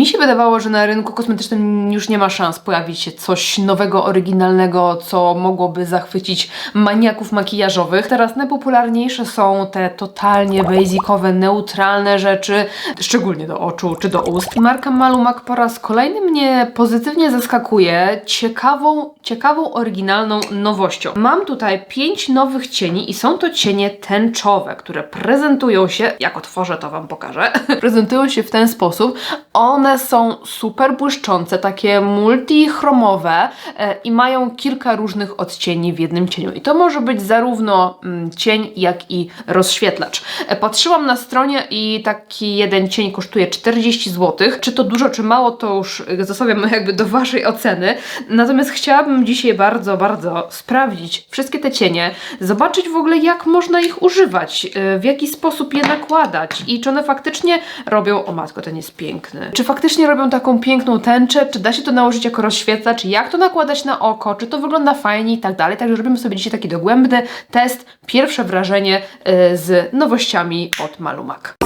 Mi się wydawało, że na rynku kosmetycznym już nie ma szans pojawić się coś nowego, oryginalnego, co mogłoby zachwycić maniaków makijażowych. Teraz najpopularniejsze są te totalnie basicowe, neutralne rzeczy, szczególnie do oczu czy do ust. Marka Malumak po raz kolejny mnie pozytywnie zaskakuje ciekawą, ciekawą, oryginalną nowością. Mam tutaj pięć nowych cieni i są to cienie tęczowe, które prezentują się, jak otworzę to Wam pokażę, prezentują się w ten sposób. One są super błyszczące, takie multichromowe e, i mają kilka różnych odcieni w jednym cieniu. I to może być zarówno mm, cień, jak i rozświetlacz. E, patrzyłam na stronie i taki jeden cień kosztuje 40 zł. Czy to dużo, czy mało, to już e, zostawiam jakby do Waszej oceny. Natomiast chciałabym dzisiaj bardzo, bardzo sprawdzić wszystkie te cienie, zobaczyć w ogóle jak można ich używać, w jaki sposób je nakładać i czy one faktycznie robią, o matko, ten jest piękny, czy faktycznie robią taką piękną tęczę, czy da się to nałożyć jako rozświetlacz, jak to nakładać na oko, czy to wygląda fajnie i tak dalej. Także robimy sobie dzisiaj taki dogłębny test, pierwsze wrażenie e, z nowościami od Malumak.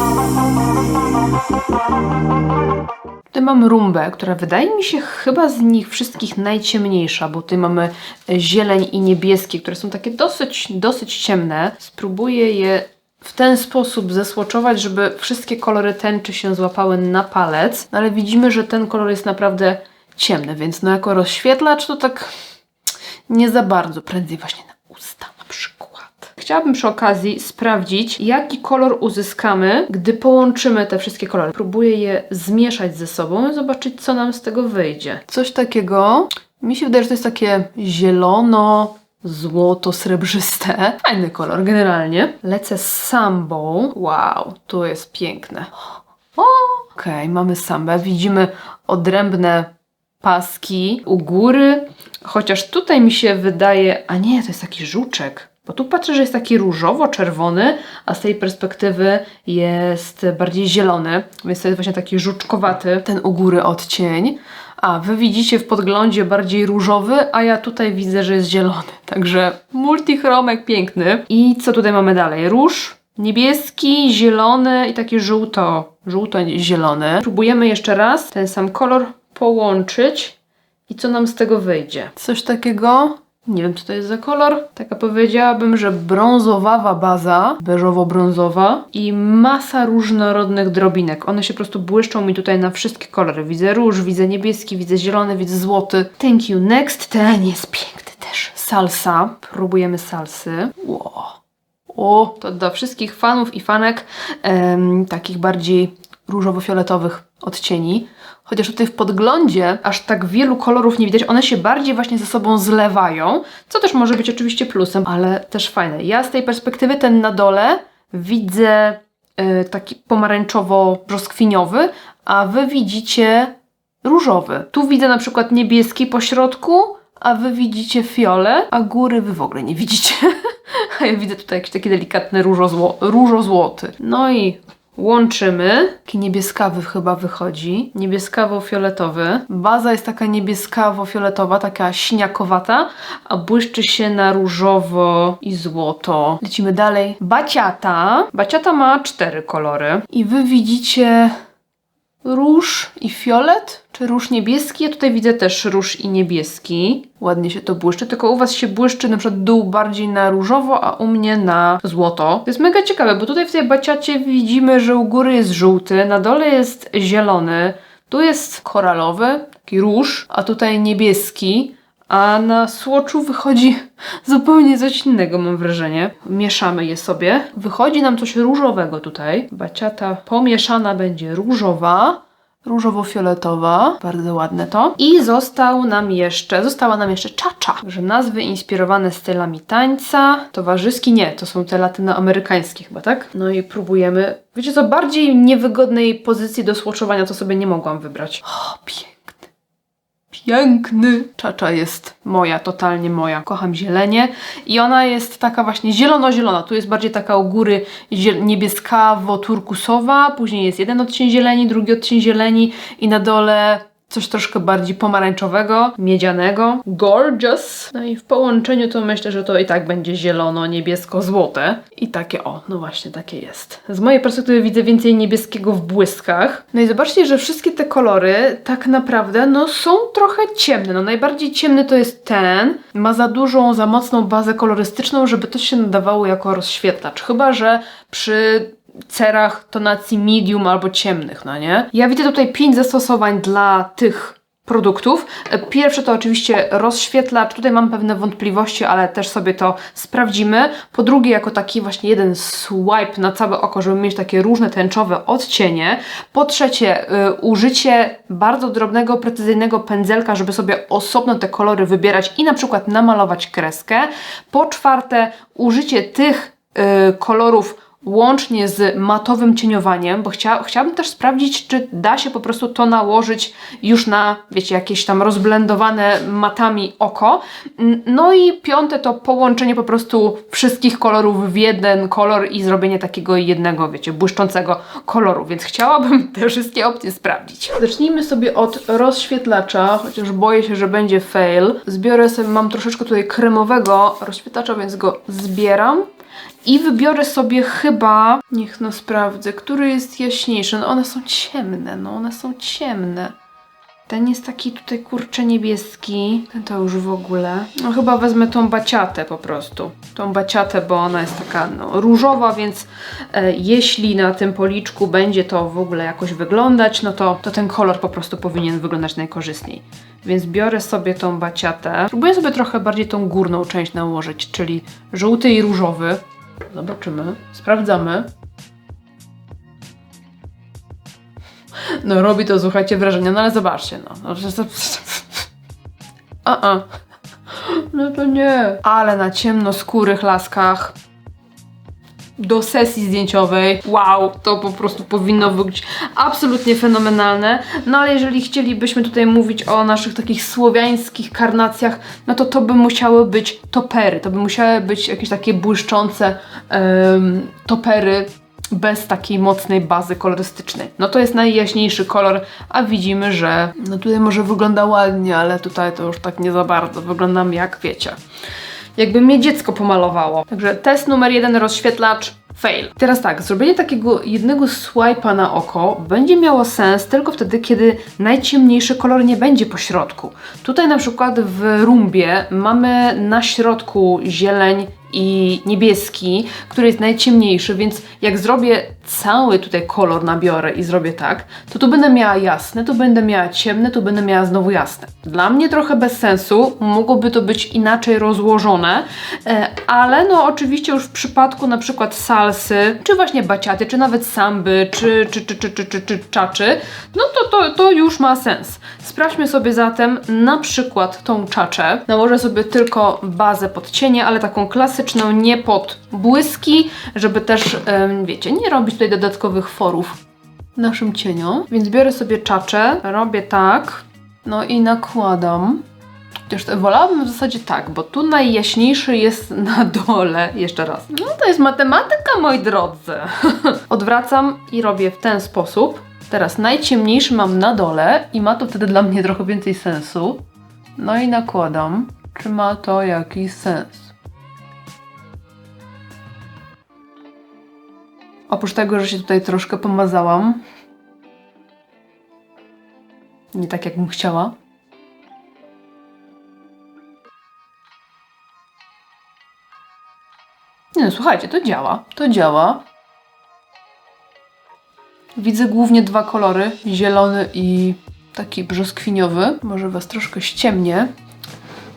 Tutaj mam rumbę, która wydaje mi się chyba z nich wszystkich najciemniejsza, bo tutaj mamy zieleń i niebieskie, które są takie dosyć, dosyć ciemne. Spróbuję je w ten sposób zesłoczować, żeby wszystkie kolory tęczy się złapały na palec, no ale widzimy, że ten kolor jest naprawdę ciemny, więc no jako rozświetlacz to tak nie za bardzo, prędzej właśnie na usta na przykład. Chciałabym przy okazji sprawdzić, jaki kolor uzyskamy, gdy połączymy te wszystkie kolory. Próbuję je zmieszać ze sobą i zobaczyć, co nam z tego wyjdzie. Coś takiego, mi się wydaje, że to jest takie zielono, złoto-srebrzyste. Fajny kolor generalnie. Lecę z sambą. Wow, tu jest piękne. Okej, mamy sambę. Widzimy odrębne paski u góry, chociaż tutaj mi się wydaje, a nie, to jest taki żuczek. Bo tu patrzę, że jest taki różowo-czerwony, a z tej perspektywy jest bardziej zielony, więc to jest właśnie taki żuczkowaty, ten u góry odcień. A wy widzicie w podglądzie bardziej różowy, a ja tutaj widzę, że jest zielony. Także multichromek piękny. I co tutaj mamy dalej? Róż, niebieski, zielony i taki żółto, żółto-zielony. Próbujemy jeszcze raz ten sam kolor połączyć i co nam z tego wyjdzie. Coś takiego, nie wiem co to jest za kolor, taka powiedziałabym, że brązowawa baza, beżowo-brązowa i masa różnorodnych drobinek. One się po prostu błyszczą mi tutaj na wszystkie kolory. Widzę róż, widzę niebieski, widzę zielony, widzę złoty. Thank you. Next, ten jest piękny też. Salsa. Próbujemy salsy. Wow. O, to dla wszystkich fanów i fanek em, takich bardziej różowo-fioletowych odcieni. Chociaż tutaj w podglądzie aż tak wielu kolorów nie widać, one się bardziej właśnie ze sobą zlewają, co też może być oczywiście plusem, ale też fajne. Ja z tej perspektywy ten na dole widzę y, taki pomarańczowo-brzoskwiniowy, a wy widzicie różowy. Tu widzę na przykład niebieski po środku, a wy widzicie fiole, a góry wy w ogóle nie widzicie. a ja widzę tutaj jakiś taki delikatny różozło, różozłoty. No i łączymy. Taki niebieskawy chyba wychodzi. Niebieskawo-fioletowy. Baza jest taka niebieskawo-fioletowa, taka śniakowata, a błyszczy się na różowo i złoto. Lecimy dalej. Baciata. Baciata ma cztery kolory. I wy widzicie róż i fiolet, czy róż niebieski? Ja tutaj widzę też róż i niebieski. Ładnie się to błyszczy, tylko u Was się błyszczy na przykład dół bardziej na różowo, a u mnie na złoto. To jest mega ciekawe, bo tutaj w tej baciacie widzimy, że u góry jest żółty, na dole jest zielony, tu jest koralowy, taki róż, a tutaj niebieski. A na słoczu wychodzi zupełnie coś innego, mam wrażenie. Mieszamy je sobie. Wychodzi nam coś różowego tutaj. Baciata pomieszana będzie różowa, różowo-fioletowa. Bardzo ładne to. I został nam jeszcze, została nam jeszcze czacza. Że nazwy inspirowane stylami tańca. Towarzyski nie, to są te latynoamerykańskie chyba, tak? No i próbujemy. Wiecie co, bardziej niewygodnej pozycji do słoczowania to sobie nie mogłam wybrać. O, pięknie piękny. Czacza jest moja, totalnie moja. Kocham zielenie i ona jest taka właśnie zielono-zielona. Tu jest bardziej taka u góry niebieskawo-turkusowa, później jest jeden odcień zieleni, drugi odcień zieleni i na dole coś troszkę bardziej pomarańczowego, miedzianego, gorgeous. No i w połączeniu to myślę, że to i tak będzie zielono, niebiesko-złote. I takie, o, no właśnie, takie jest. Z mojej perspektywy widzę więcej niebieskiego w błyskach. No i zobaczcie, że wszystkie te kolory tak naprawdę, no są trochę ciemne. No najbardziej ciemny to jest ten. Ma za dużą, za mocną bazę kolorystyczną, żeby to się nadawało jako rozświetlacz. Chyba, że przy cerach tonacji medium albo ciemnych, no nie? Ja widzę tutaj pięć zastosowań dla tych produktów. Pierwsze to oczywiście rozświetlacz. Tutaj mam pewne wątpliwości, ale też sobie to sprawdzimy. Po drugie, jako taki właśnie jeden swipe na całe oko, żeby mieć takie różne tęczowe odcienie. Po trzecie, y, użycie bardzo drobnego, precyzyjnego pędzelka, żeby sobie osobno te kolory wybierać i na przykład namalować kreskę. Po czwarte, użycie tych y, kolorów łącznie z matowym cieniowaniem, bo chcia, chciałabym też sprawdzić, czy da się po prostu to nałożyć już na, wiecie, jakieś tam rozblendowane matami oko. No i piąte to połączenie po prostu wszystkich kolorów w jeden kolor i zrobienie takiego jednego, wiecie, błyszczącego koloru, więc chciałabym te wszystkie opcje sprawdzić. Zacznijmy sobie od rozświetlacza, chociaż boję się, że będzie fail. Zbiorę sobie, mam troszeczkę tutaj kremowego rozświetlacza, więc go zbieram. I wybiorę sobie chyba, niech no sprawdzę, który jest jaśniejszy. No one są ciemne, no one są ciemne. Ten jest taki tutaj kurcze niebieski. Ten to już w ogóle. No chyba wezmę tą baciatę po prostu. Tą baciatę, bo ona jest taka no, różowa, więc e, jeśli na tym policzku będzie to w ogóle jakoś wyglądać, no to, to ten kolor po prostu powinien wyglądać najkorzystniej. Więc biorę sobie tą baciatę. Próbuję sobie trochę bardziej tą górną część nałożyć, czyli żółty i różowy. Zobaczymy. Sprawdzamy. No robi to, słuchajcie, wrażenie, no ale zobaczcie, no. no a, a. No to nie. Ale na ciemnoskórych laskach do sesji zdjęciowej. Wow, to po prostu powinno być absolutnie fenomenalne. No ale jeżeli chcielibyśmy tutaj mówić o naszych takich słowiańskich karnacjach, no to to by musiały być topery. To by musiały być jakieś takie błyszczące um, topery bez takiej mocnej bazy kolorystycznej. No to jest najjaśniejszy kolor, a widzimy, że no tutaj może wygląda ładnie, ale tutaj to już tak nie za bardzo. Wyglądam jak wiecie jakby mnie dziecko pomalowało. Także test numer jeden, rozświetlacz, fail. Teraz tak, zrobienie takiego jednego swipe'a na oko będzie miało sens tylko wtedy, kiedy najciemniejszy kolor nie będzie po środku. Tutaj na przykład w rumbie mamy na środku zieleń i niebieski, który jest najciemniejszy, więc jak zrobię cały tutaj kolor nabiorę i zrobię tak, to tu będę miała jasne, tu będę miała ciemne, tu będę miała znowu jasne. Dla mnie trochę bez sensu, mogłoby to być inaczej rozłożone, e, ale no oczywiście już w przypadku na przykład salsy, czy właśnie baciaty, czy nawet samby, czy, czy, czy, czy, czy, czy, czy czaczy, no to, to, to już ma sens. Sprawdźmy sobie zatem na przykład tą czaczę. Nałożę sobie tylko bazę pod cienie, ale taką klasyczną, nie pod błyski, żeby też, wiecie, nie robić tutaj dodatkowych forów naszym cieniom. Więc biorę sobie czaczę, robię tak, no i nakładam. Chociaż wolałabym w zasadzie tak, bo tu najjaśniejszy jest na dole. Jeszcze raz. No to jest matematyka, moi drodzy. Odwracam i robię w ten sposób. Teraz najciemniejszy mam na dole i ma to wtedy dla mnie trochę więcej sensu. No i nakładam. Czy ma to jakiś sens? Oprócz tego, że się tutaj troszkę pomazałam. Nie tak, jakbym chciała. Nie no, słuchajcie, to działa. To działa. Widzę głównie dwa kolory, zielony i taki brzoskwiniowy. Może Was troszkę ściemnie,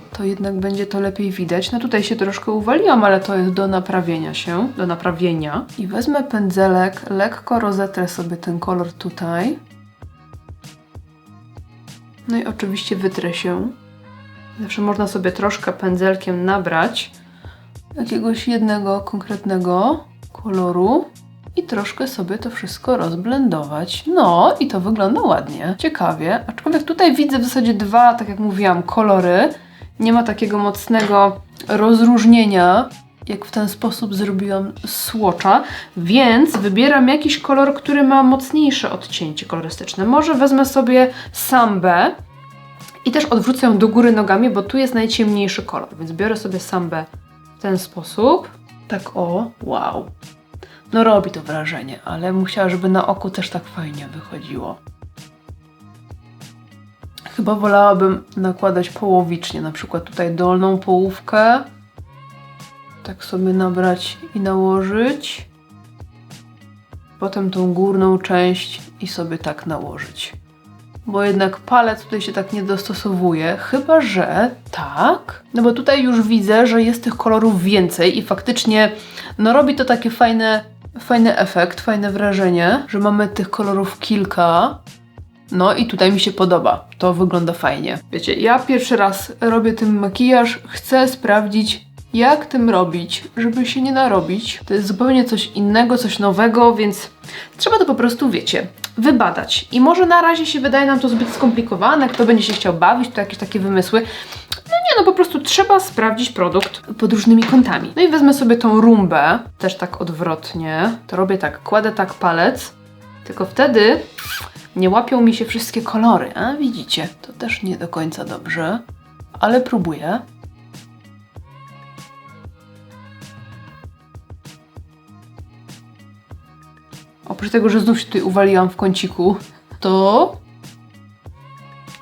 to jednak będzie to lepiej widać. No tutaj się troszkę uwaliłam, ale to jest do naprawienia się, do naprawienia. I wezmę pędzelek, lekko rozetrę sobie ten kolor tutaj. No i oczywiście wytrę się. Zawsze można sobie troszkę pędzelkiem nabrać jakiegoś jednego konkretnego koloru i troszkę sobie to wszystko rozblendować. No i to wygląda ładnie, ciekawie. Aczkolwiek tutaj widzę w zasadzie dwa, tak jak mówiłam, kolory. Nie ma takiego mocnego rozróżnienia jak w ten sposób zrobiłam słocza, więc wybieram jakiś kolor, który ma mocniejsze odcięcie kolorystyczne. Może wezmę sobie sambę i też odwrócę ją do góry nogami, bo tu jest najciemniejszy kolor, więc biorę sobie sambę w ten sposób. Tak o, wow. No robi to wrażenie, ale musiała, żeby na oku też tak fajnie wychodziło. Chyba wolałabym nakładać połowicznie, na przykład tutaj dolną połówkę. Tak sobie nabrać i nałożyć. Potem tą górną część i sobie tak nałożyć. Bo jednak palec tutaj się tak nie dostosowuje, chyba że tak. No bo tutaj już widzę, że jest tych kolorów więcej i faktycznie no robi to takie fajne, fajny efekt, fajne wrażenie, że mamy tych kolorów kilka. No i tutaj mi się podoba. To wygląda fajnie. Wiecie, ja pierwszy raz robię tym makijaż, chcę sprawdzić, jak tym robić, żeby się nie narobić. To jest zupełnie coś innego, coś nowego, więc trzeba to po prostu, wiecie, wybadać. I może na razie się wydaje nam to zbyt skomplikowane, kto będzie się chciał bawić, to jakieś takie wymysły. No nie, no po prostu trzeba sprawdzić produkt pod różnymi kątami. No i wezmę sobie tą rumbę, też tak odwrotnie. To robię tak, kładę tak palec, tylko wtedy nie łapią mi się wszystkie kolory, a widzicie, to też nie do końca dobrze, ale próbuję. Oprócz tego, że znów się tutaj uwaliłam w kąciku, to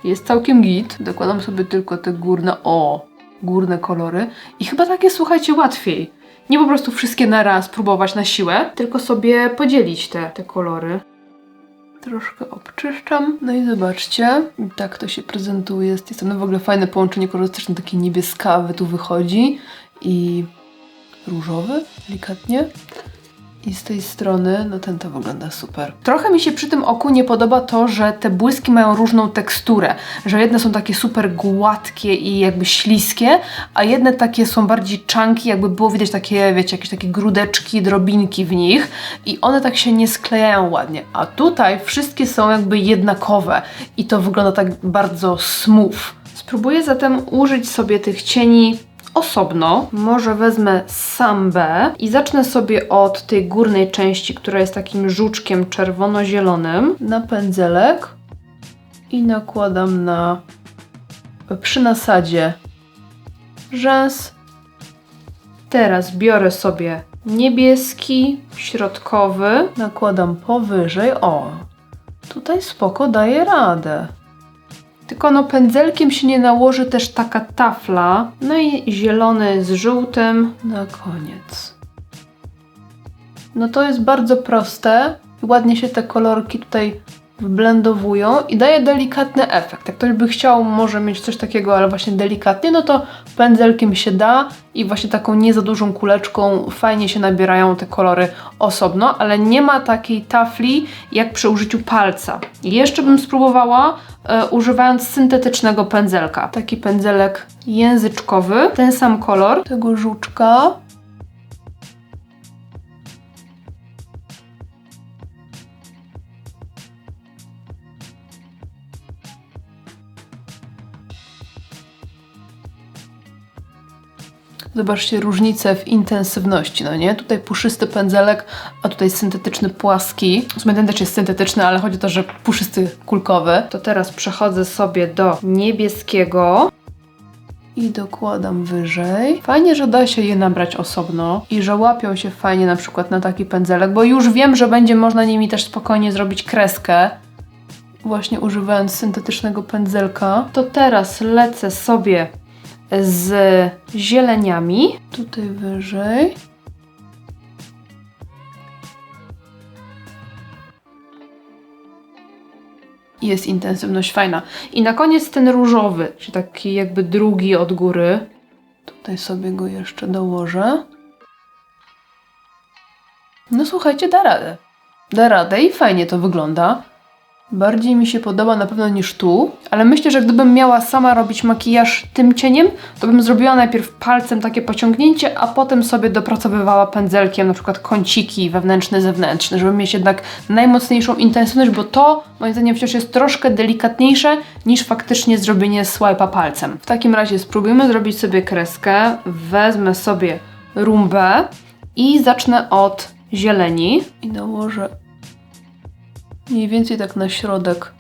jest całkiem git. Dokładam sobie tylko te górne, o, górne kolory i chyba tak jest, słuchajcie, łatwiej. Nie po prostu wszystkie na raz próbować na siłę, tylko sobie podzielić te, te kolory. Troszkę obczyszczam. No i zobaczcie, tak to się prezentuje. Jest to w ogóle fajne połączenie kolorystyczne, takie niebieskawe tu wychodzi i różowy, delikatnie. I z tej strony, no ten to wygląda super. Trochę mi się przy tym oku nie podoba to, że te błyski mają różną teksturę. Że jedne są takie super gładkie i jakby śliskie, a jedne takie są bardziej czanki, jakby było widać takie, wiecie, jakieś takie grudeczki, drobinki w nich i one tak się nie sklejają ładnie. A tutaj wszystkie są jakby jednakowe i to wygląda tak bardzo smooth. Spróbuję zatem użyć sobie tych cieni osobno. Może wezmę sambę i zacznę sobie od tej górnej części, która jest takim żuczkiem czerwono-zielonym na pędzelek i nakładam na przy nasadzie rzęs. Teraz biorę sobie niebieski, środkowy, nakładam powyżej. O, tutaj spoko daje radę. Tylko no pędzelkiem się nie nałoży też taka tafla. No i zielony z żółtym na koniec. No to jest bardzo proste. Ładnie się te kolorki tutaj wblendowują i daje delikatny efekt. Jak ktoś by chciał może mieć coś takiego, ale właśnie delikatnie, no to pędzelkiem się da i właśnie taką nie za dużą kuleczką fajnie się nabierają te kolory osobno, ale nie ma takiej tafli jak przy użyciu palca. Jeszcze bym spróbowała e, używając syntetycznego pędzelka. Taki pędzelek języczkowy, ten sam kolor tego żuczka Zobaczcie różnicę w intensywności, no nie? Tutaj puszysty pędzelek, a tutaj syntetyczny płaski. W sumie ten też jest syntetyczny, ale chodzi o to, że puszysty kulkowy. To teraz przechodzę sobie do niebieskiego i dokładam wyżej. Fajnie, że da się je nabrać osobno i że łapią się fajnie na przykład na taki pędzelek, bo już wiem, że będzie można nimi też spokojnie zrobić kreskę. Właśnie używając syntetycznego pędzelka. To teraz lecę sobie z zieleniami. Tutaj wyżej. Jest intensywność fajna. I na koniec ten różowy, czyli taki jakby drugi od góry. Tutaj sobie go jeszcze dołożę. No słuchajcie, da radę. Da radę i fajnie to wygląda. Bardziej mi się podoba na pewno niż tu, ale myślę, że gdybym miała sama robić makijaż tym cieniem, to bym zrobiła najpierw palcem takie pociągnięcie, a potem sobie dopracowywała pędzelkiem na przykład kąciki wewnętrzne, zewnętrzne, żeby mieć jednak najmocniejszą intensywność, bo to moim zdaniem wciąż jest troszkę delikatniejsze niż faktycznie zrobienie swipe'a palcem. W takim razie spróbujmy zrobić sobie kreskę, wezmę sobie rumbę i zacznę od zieleni i nałożę mniej więcej tak na środek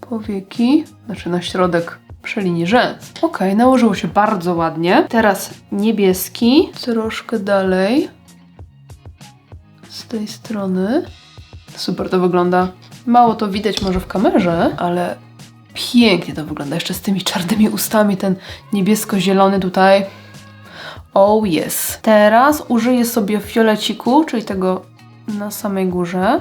powieki, znaczy na środek przy linii rzęs. Ok, nałożyło się bardzo ładnie. Teraz niebieski, troszkę dalej z tej strony. Super to wygląda. Mało to widać może w kamerze, ale pięknie to wygląda. Jeszcze z tymi czarnymi ustami, ten niebiesko-zielony tutaj. Oh yes. Teraz użyję sobie fioleciku, czyli tego na samej górze.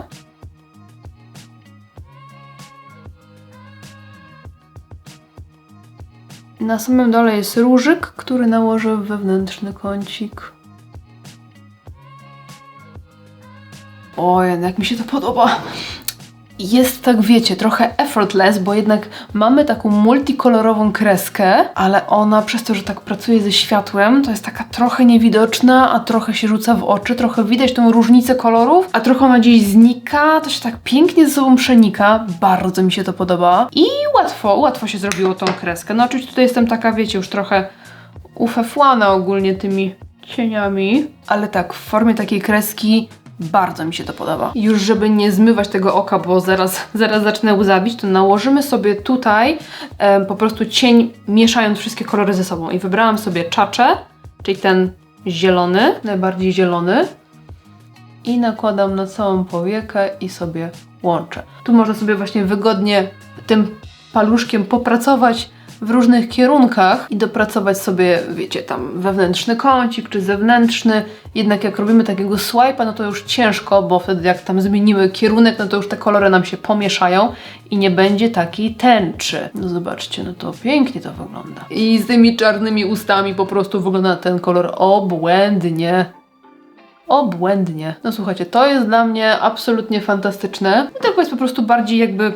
Na samym dole jest różyk, który nałożę w wewnętrzny kącik. Oj, jak mi się to podoba. Jest tak, wiecie, trochę effortless, bo jednak mamy taką multikolorową kreskę, ale ona przez to, że tak pracuje ze światłem, to jest taka trochę niewidoczna, a trochę się rzuca w oczy, trochę widać tą różnicę kolorów, a trochę ona gdzieś znika, to się tak pięknie ze sobą przenika. Bardzo mi się to podoba. I łatwo, łatwo się zrobiło tą kreskę. No oczywiście tutaj jestem taka, wiecie, już trochę ufefłana ogólnie tymi cieniami, ale tak, w formie takiej kreski bardzo mi się to podoba. Już żeby nie zmywać tego oka, bo zaraz, zaraz zacznę łzawić, to nałożymy sobie tutaj em, po prostu cień, mieszając wszystkie kolory ze sobą. I wybrałam sobie czacze, czyli ten zielony, najbardziej zielony. I nakładam na całą powiekę i sobie łączę. Tu można sobie właśnie wygodnie tym paluszkiem popracować w różnych kierunkach i dopracować sobie, wiecie, tam wewnętrzny kącik czy zewnętrzny. Jednak jak robimy takiego swipe'a, no to już ciężko, bo wtedy jak tam zmienimy kierunek, no to już te kolory nam się pomieszają i nie będzie takiej tęczy. No zobaczcie, no to pięknie to wygląda. I z tymi czarnymi ustami po prostu wygląda ten kolor obłędnie. Obłędnie. No słuchajcie, to jest dla mnie absolutnie fantastyczne. I tak jest po prostu bardziej jakby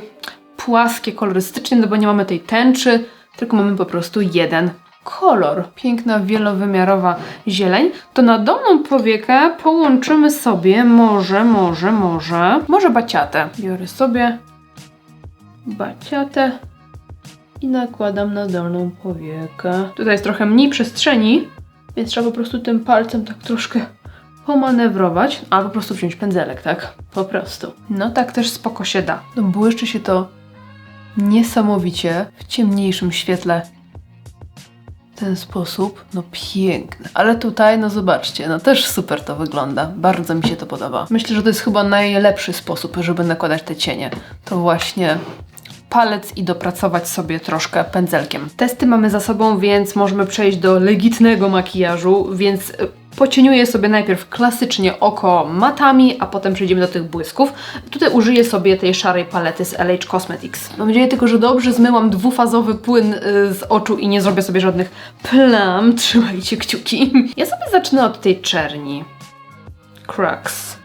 płaskie kolorystycznie, no bo nie mamy tej tęczy, tylko mamy po prostu jeden kolor. Piękna, wielowymiarowa zieleń. To na dolną powiekę połączymy sobie może, może, może, może baciatę. Biorę sobie baciatę i nakładam na dolną powiekę. Tutaj jest trochę mniej przestrzeni, więc trzeba po prostu tym palcem tak troszkę pomanewrować, albo po prostu wziąć pędzelek, tak? Po prostu. No tak też spoko się da. No błyszczy się to niesamowicie w ciemniejszym świetle w ten sposób. No piękne. Ale tutaj, no zobaczcie, no też super to wygląda. Bardzo mi się to podoba. Myślę, że to jest chyba najlepszy sposób, żeby nakładać te cienie. To właśnie palec i dopracować sobie troszkę pędzelkiem. Testy mamy za sobą, więc możemy przejść do legitnego makijażu, więc y, pocieniuję sobie najpierw klasycznie oko matami, a potem przejdziemy do tych błysków. Tutaj użyję sobie tej szarej palety z LH Cosmetics. Mam nadzieję tylko, że dobrze zmyłam dwufazowy płyn y, z oczu i nie zrobię sobie żadnych plam. Trzymajcie kciuki. Ja sobie zacznę od tej czerni. Crux.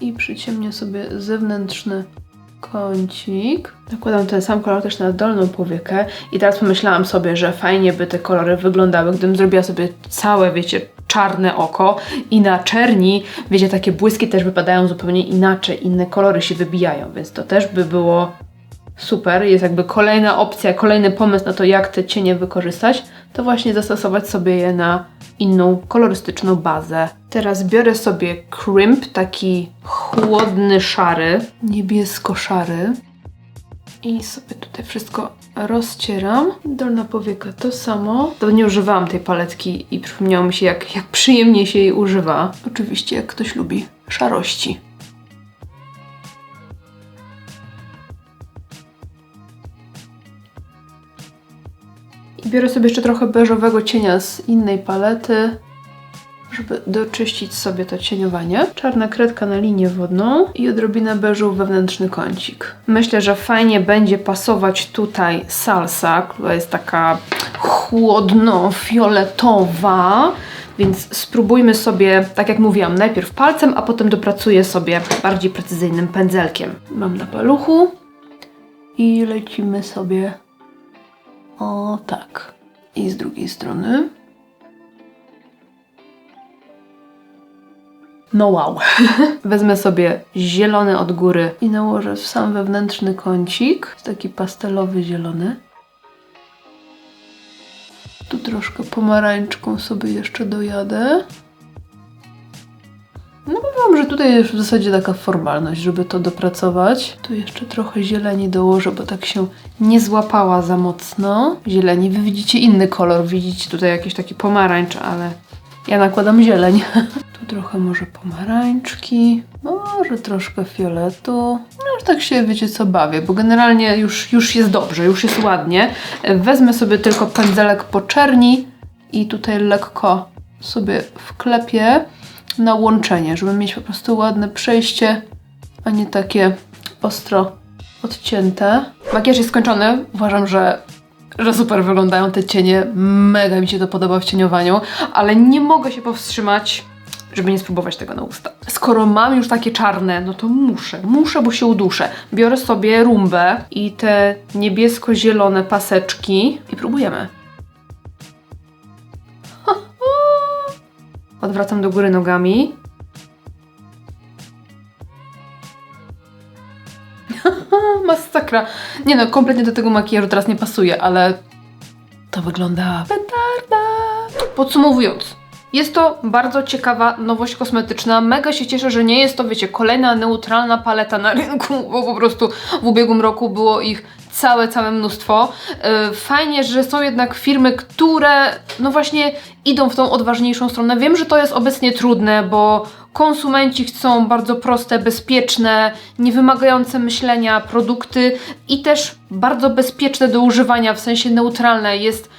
I przyciemnię sobie zewnętrzny kącik. Nakładam ten sam kolor też na dolną powiekę i teraz pomyślałam sobie, że fajnie by te kolory wyglądały, gdybym zrobiła sobie całe, wiecie, czarne oko i na czerni, wiecie, takie błyski też wypadają zupełnie inaczej, inne kolory się wybijają, więc to też by było super. Jest jakby kolejna opcja, kolejny pomysł na to, jak te cienie wykorzystać, to właśnie zastosować sobie je na inną kolorystyczną bazę. Teraz biorę sobie crimp, taki chłodny, szary, niebiesko-szary i sobie tutaj wszystko rozcieram. Dolna powieka to samo. To nie używałam tej paletki i przypomniało mi się, jak, jak przyjemnie się jej używa. Oczywiście, jak ktoś lubi szarości. Biorę sobie jeszcze trochę beżowego cienia z innej palety, żeby doczyścić sobie to cieniowanie. Czarna kredka na linię wodną i odrobinę beżu wewnętrzny kącik. Myślę, że fajnie będzie pasować tutaj salsa, która jest taka chłodno-fioletowa. Więc spróbujmy sobie, tak jak mówiłam, najpierw palcem, a potem dopracuję sobie bardziej precyzyjnym pędzelkiem. Mam na paluchu i lecimy sobie o tak. I z drugiej strony. No wow. Wezmę sobie zielony od góry i nałożę w sam wewnętrzny kącik. Taki pastelowy zielony. Tu troszkę pomarańczką sobie jeszcze dojadę. No powiem, że tutaj jest w zasadzie taka formalność, żeby to dopracować. Tu jeszcze trochę zieleni dołożę, bo tak się nie złapała za mocno. Zieleni, wy widzicie inny kolor, widzicie tutaj jakiś taki pomarańcz, ale ja nakładam zieleń. Tu trochę może pomarańczki, może troszkę fioletu. No już tak się, wiecie co, bawię, bo generalnie już, już jest dobrze, już jest ładnie. Wezmę sobie tylko pędzelek po czerni i tutaj lekko sobie wklepię na łączenie, żeby mieć po prostu ładne przejście, a nie takie ostro odcięte. Makijaż jest skończony. Uważam, że, że super wyglądają te cienie. Mega mi się to podoba w cieniowaniu, ale nie mogę się powstrzymać, żeby nie spróbować tego na usta. Skoro mam już takie czarne, no to muszę, muszę, bo się uduszę. Biorę sobie rumbę i te niebiesko-zielone paseczki i próbujemy. Odwracam do góry nogami. Masakra. Nie no, kompletnie do tego makijażu teraz nie pasuje, ale to wygląda petarda. Podsumowując, jest to bardzo ciekawa nowość kosmetyczna. Mega się cieszę, że nie jest to, wiecie, kolejna neutralna paleta na rynku, bo po prostu w ubiegłym roku było ich całe, całe mnóstwo. Yy, Fajnie, że są jednak firmy, które no właśnie idą w tą odważniejszą stronę. Wiem, że to jest obecnie trudne, bo konsumenci chcą bardzo proste, bezpieczne, niewymagające myślenia produkty i też bardzo bezpieczne do używania, w sensie neutralne. Jest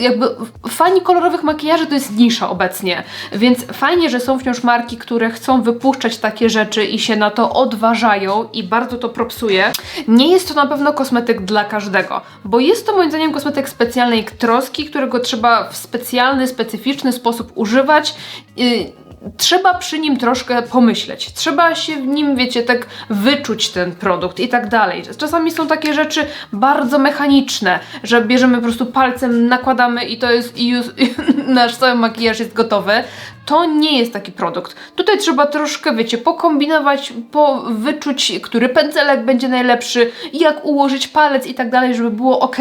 jakby fani kolorowych makijaży to jest nisza obecnie, więc fajnie, że są wciąż marki, które chcą wypuszczać takie rzeczy i się na to odważają i bardzo to propsuje. Nie jest to na pewno kosmetyk dla każdego, bo jest to moim zdaniem kosmetyk specjalnej troski, którego trzeba w specjalny, specyficzny sposób używać. Y, trzeba przy nim troszkę pomyśleć. Trzeba się w nim, wiecie, tak wyczuć ten produkt i tak dalej. Czasami są takie rzeczy bardzo mechaniczne, że bierzemy po prostu palcem, nakładamy i to jest i już i nasz cały makijaż jest gotowy. To nie jest taki produkt. Tutaj trzeba troszkę, wiecie, pokombinować, po wyczuć, który pędzelek będzie najlepszy, jak ułożyć palec i tak dalej, żeby było ok.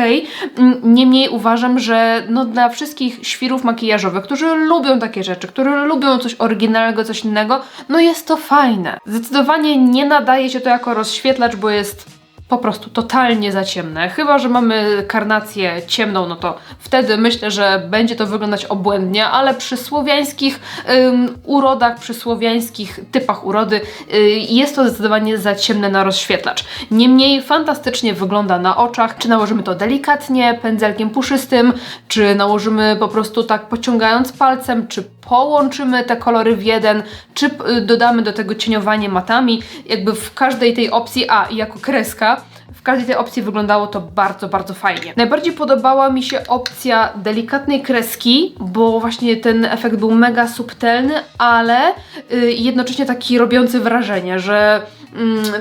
Mm, Niemniej uważam, że no dla wszystkich świrów makijażowych, którzy lubią takie rzeczy, którzy lubią coś oryginalnego, coś innego, no jest to fajne. Zdecydowanie nie nadaje się to jako rozświetlacz, bo jest po prostu totalnie za ciemne. Chyba, że mamy karnację ciemną, no to wtedy myślę, że będzie to wyglądać obłędnie, ale przy słowiańskich ym, urodach, przy słowiańskich typach urody y, jest to zdecydowanie za ciemne na rozświetlacz. Niemniej fantastycznie wygląda na oczach. Czy nałożymy to delikatnie, pędzelkiem puszystym, czy nałożymy po prostu tak pociągając palcem, czy połączymy te kolory w jeden, czy y, dodamy do tego cieniowanie matami, jakby w każdej tej opcji, a jako kreska, w każdej tej opcji wyglądało to bardzo, bardzo fajnie. Najbardziej podobała mi się opcja delikatnej kreski, bo właśnie ten efekt był mega subtelny, ale y, jednocześnie taki robiący wrażenie, że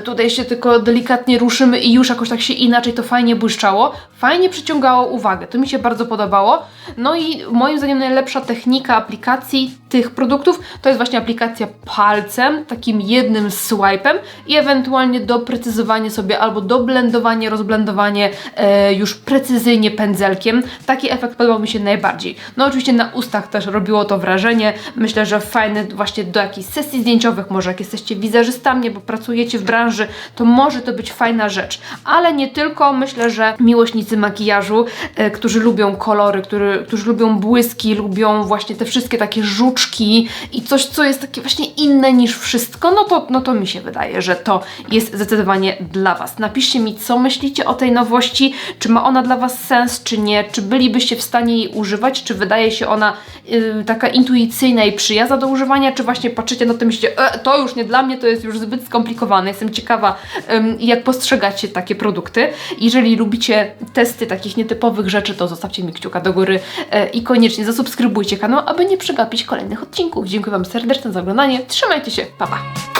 tutaj się tylko delikatnie ruszymy i już jakoś tak się inaczej to fajnie błyszczało. Fajnie przyciągało uwagę, to mi się bardzo podobało. No i moim zdaniem najlepsza technika aplikacji tych produktów to jest właśnie aplikacja palcem, takim jednym swipe'em i ewentualnie doprecyzowanie sobie albo doblendowanie, rozblendowanie e, już precyzyjnie pędzelkiem. Taki efekt podobał mi się najbardziej. No oczywiście na ustach też robiło to wrażenie. Myślę, że fajny właśnie do jakichś sesji zdjęciowych, może jak jesteście wizerzystami, bo pracujecie w branży, to może to być fajna rzecz. Ale nie tylko, myślę, że miłośnicy makijażu, e, którzy lubią kolory, który, którzy lubią błyski, lubią właśnie te wszystkie takie żuczki i coś, co jest takie właśnie inne niż wszystko, no to, no to mi się wydaje, że to jest zdecydowanie dla Was. Napiszcie mi, co myślicie o tej nowości, czy ma ona dla Was sens, czy nie, czy bylibyście w stanie jej używać, czy wydaje się ona yy, taka intuicyjna i przyjazna do używania, czy właśnie patrzycie na to i myślicie, e, to już nie dla mnie, to jest już zbyt skomplikowane. Jestem ciekawa, ym, jak postrzegacie takie produkty. Jeżeli lubicie testy takich nietypowych rzeczy, to zostawcie mi kciuka do góry e, i koniecznie zasubskrybujcie kanał, aby nie przegapić kolejnych odcinków. Dziękuję Wam serdecznie za oglądanie. Trzymajcie się, pa pa!